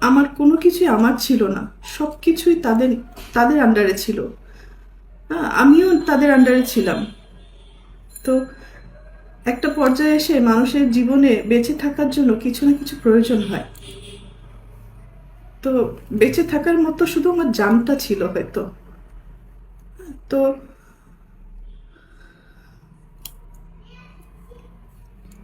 আমার কোনো কিছুই আমার ছিল না। সব কিছুই তাদের তাদের আন্ডারে ছিল। হ্যাঁ আমিও তাদের আন্ডারে ছিলাম। তো একটা পর্যায়ে এসে মানুষের জীবনে বেঁচে থাকার জন্য কিছু না কিছু প্রয়োজন হয়। তো বেঁচে থাকার মতো শুধু আমার জানটা ছিল হয়তো। তো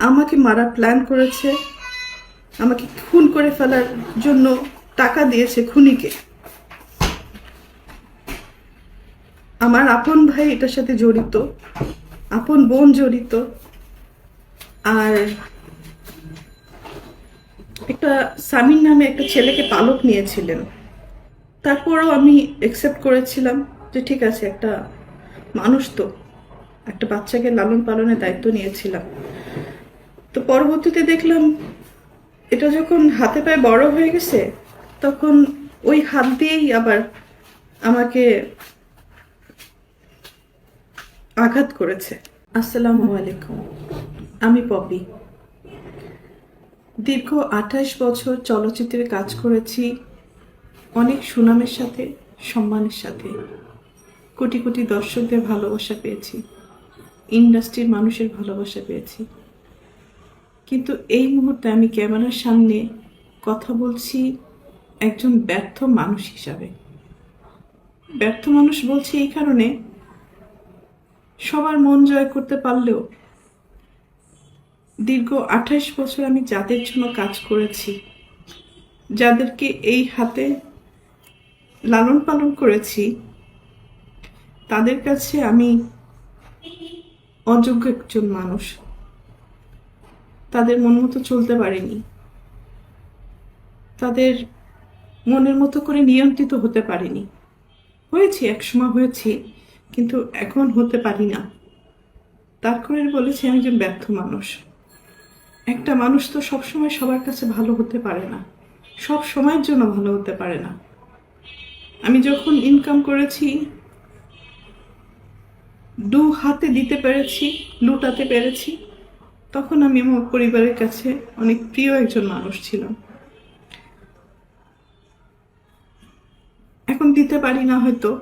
আমাকে মারার প্ল্যান করেছে, আমাকে খুন করে ফেলার জন্য টাকা দিয়েছে খুনিকে। আমার আপন ভাই এটার সাথে জড়িত, আপন বোন জড়িত, আর একটা সামিন নামে একটা ছেলেকে পালক নিয়েছিলেন। তারপরও আমি একসেপ্ট করেছিলাম যে ঠিক আছে, একটা মানুষ তো, একটা বাচ্চাকে লালন পালনের দায়িত্ব নিয়েছিলাম। তো পরবর্তীতে দেখলাম, এটা যখন হাতে পায়ে বড় হয়ে গেছে, তখন ওই হাত দিয়েই আবার আমাকে আঘাত করেছে। আসসালামু আলাইকুম, আমি পপি। দীর্ঘ আঠাশ বছর চলচ্চিত্রে কাজ করেছি, অনেক সুনামের সাথে, সম্মানের সাথে। কোটি কোটি দর্শকদের ভালোবাসা পেয়েছি, ইন্ডাস্ট্রির মানুষের ভালোবাসা পেয়েছি। কিন্তু এই মুহূর্তে আমি ক্যামেরার সামনে কথা বলছি একজন ব্যর্থ মানুষ হিসাবে। ব্যর্থ মানুষ বলছি এই কারণে সবার মন জয় করতে পারলেও দীর্ঘ আঠাশ বছর আমি যাদের জন্য কাজ করেছি, যাদেরকে এই হাতে লালন পালন করেছি, তাদের কাছে আমি অযোগ্য একজন মানুষ। তাদের মন মতো চলতে পারেনি। তাদের মনের মতো করে নিয়ন্ত্রিত হতে পারিনি। হয়েছি, একসময় হয়েছি, কিন্তু এখন হতে পারি না। তার করে বলেছি আমি একজন ব্যর্থ মানুষ। একটা মানুষ তো সবসময় সবার কাছে ভালো হতে পারে না। সব সময়ের জন্য ভালো হতে পারে না। আমি যখন ইনকাম করেছি, দু হাতে দিতে পেরেছি, লুটাতে পেরেছি তখন আমি আমার পরিবারের কাছে অনেক প্রিয় একজন মানুষ ছিলাম। এখন দিতে পারি না হয়তো,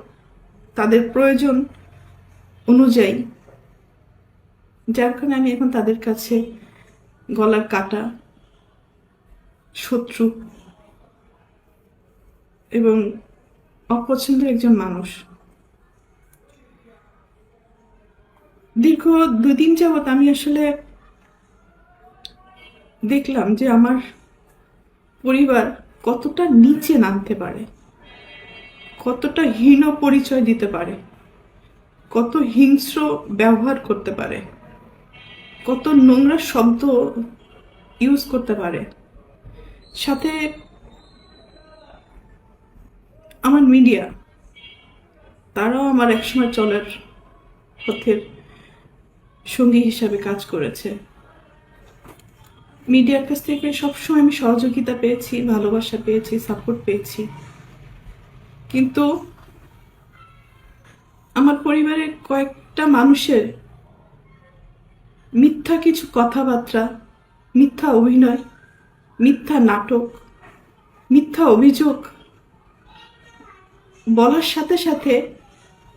তাদের প্রয়োজন অনুযায়ী। যার কারণে আমি এখন তাদের কাছে গলার কাটা, শত্রু এবং অপছন্দের একজন মানুষ। দীর্ঘ দুই দিন যাবৎ আমি আসলে দেখলাম যে আমার পরিবার কতটা নিচে নামতে পারে, কতটা হীন পরিচয় দিতে পারে, কত হিংস্র ব্যবহার করতে পারে, কত নোংরা শব্দ ইউজ করতে পারে। সাথে আমার মিডিয়া, তারাও আমার একসময় চলার পথের সঙ্গী হিসাবে কাজ করেছে। মিডিয়ার কাছ থেকে সবসময় আমি সহযোগিতা পেয়েছি, ভালোবাসা পেয়েছি সাপোর্ট পেয়েছি। কিন্তু আমার পরিবারের কয়েকটা মানুষের মিথ্যা কিছু কথাবার্তা, মিথ্যা অভিনয়, মিথ্যা নাটক, মিথ্যা অভিযোগ বলার সাথে সাথে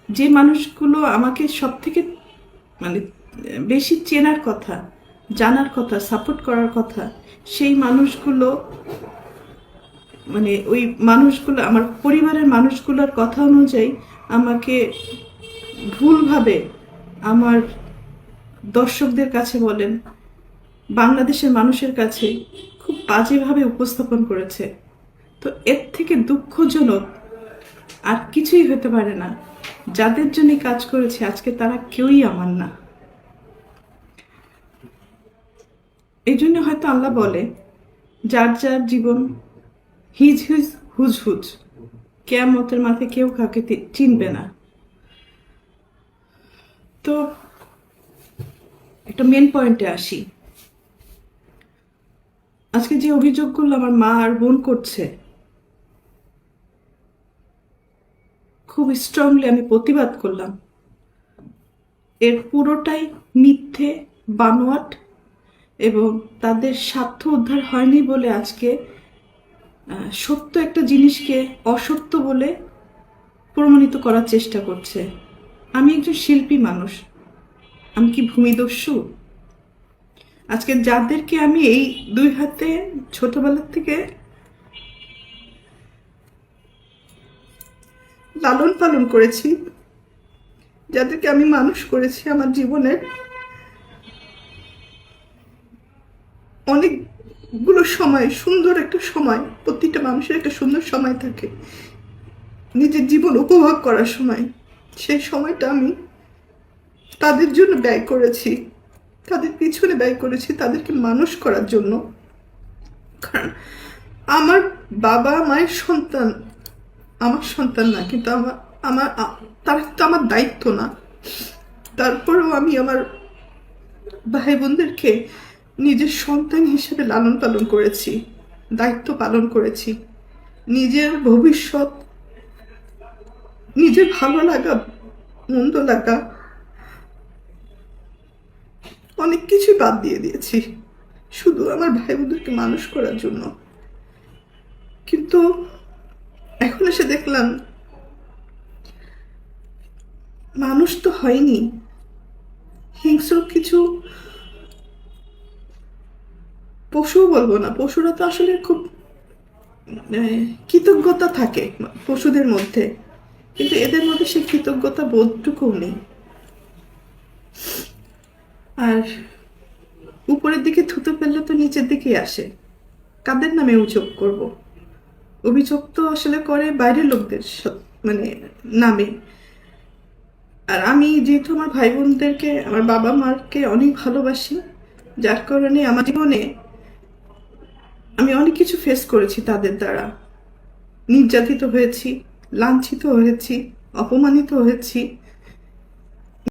যে মানুষগুলো আমাকে সব থেকে মানে বেশি চেনার কথা জানার কথা সাপোর্ট করার কথা, সেই মানুষগুলো মানে ওই মানুষগুলো, আমার পরিবারের মানুষগুলোর কথা অনুযায়ী আমাকে ভুলভাবে আমার দর্শকদের কাছে বলেন, বাংলাদেশের মানুষের কাছে খুব বাজেভাবে উপস্থাপন করেছে। তো এর থেকে দুঃখজনক আর কিছুই হতে পারে না। যাদের জন্য কাজ করেছে, আজকে তারা কেউই আমার না। এই জন্য হয়তো আল্লাহ বলে, যার যার জীবন হিজ হিজ হুজ হুজ, কেয়ামতের মাঠে কেউ কাউকে চিনবে না। তো একটা মেন পয়েন্টে আসি। আজকে যে অভিযোগগুলো আমার মা আর বোন করছে, খুব স্ট্রংলি আমি প্রতিবাদ করলাম। এর পুরোটাই মিথ্যে, বানোয়াট এবং তাদের স্বার্থ উদ্ধার হয়নি বলে আজকে সত্য একটা জিনিসকে অসত্য বলে প্রমাণিত করার চেষ্টা করছে। আমি একজন শিল্পী মানুষ। আমি কি ভূমিদস্যু? আজকে যাদেরকে আমি এই দুই হাতে ছোটবেলার থেকে লালন পালন করেছি, যাদেরকে আমি মানুষ করেছি আমার জীবনের সময়, সুন্দর একটা সময় প্রতিটা মানুষের একটা সুন্দর সময় থাকে। নিজের জীবন উপভোগ করার সময়। সেই সময়টা আমি তাদের জন্য ব্যয় করেছি। তাদের পিছনে ব্যয় করেছি, তাদেরকে মানুষ করার জন্য। কারণ আমার বাবা মায়ের সন্তান, আমার সন্তান না, কিন্তু আমার আমার, তারা তো আমার দায়িত্ব না। তারপরেও আমি আমার ভাই বোনদেরকে নিজের সন্তান হিসেবে লালন পালন করেছি, দায়িত্ব পালন করেছি। নিজের ভবিষ্যৎ, নিজের ভালো লাগা, মন্দ লাগা, অনেক কিছু বাদ দিয়ে দিয়েছি। শুধু আমার ভাই বোনদেরকে মানুষ করার জন্য। কিন্তু এখন এসে দেখলাম, মানুষ তো হয়নি। হিংস্র কিছু পশুও বলব না পশুরা তো আসলে খুব আহ, কৃতজ্ঞতা থাকে পশুদের মধ্যে কিন্তু এদের মধ্যে সেই কৃতজ্ঞতা বোধটুকুও নেই। আর উপরের দিকে থুতো ফেললে তো নিচের দিকেই আসে কাদের নামে অভিযোগ করব? অভিযোগ তো আসলে করে বাইরের লোকদের মানে নামে। আর আমি যেহেতু আমার ভাই বোনদেরকে আমার বাবা মাকে অনেক ভালোবাসি যার কারণে আমার জীবনে আমি অনেক কিছু ফেস করেছি তাদের দ্বারা। নির্যাতিত হয়েছি লাঞ্ছিত হয়েছি অপমানিত হয়েছি।